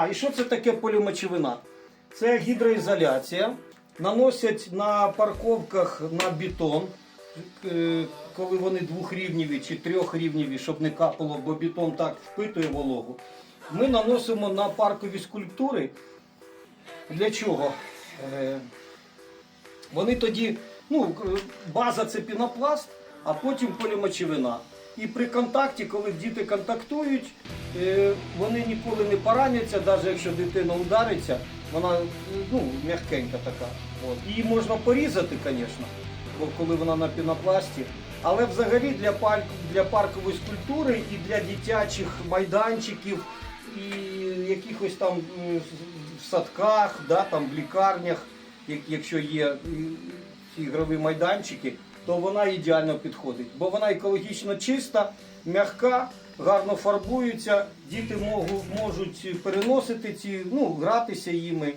А і що це таке полімочевина? Це гідроізоляція. Наносять на парковках на бетон, е, коли вони двохрівневі чи трьохрівневі, щоб не капало, бо бетон так впитує вологу. Ми наносимо на паркові скульптури. Для чого? Е, Вони тоді, ну, база це пінопласт, а потім полімочевина. І при контакті, коли діти контактують, е, вони ніколи не пораняться, навіть якщо дитина удариться, вона ну, м'якенька така. От. Її можна порізати, звісно, коли вона на пінопласті. Але взагалі для, парк, для паркової скульптури і для дитячих майданчиків, і якихось там в садках, да, там, в лікарнях, якщо є е, ці ігрові майданчики, то вона ідеально підходить. Бо вона екологічно чиста, м'яка, гарно фарбується, діти можуть, переносити ці, ну, гратися їми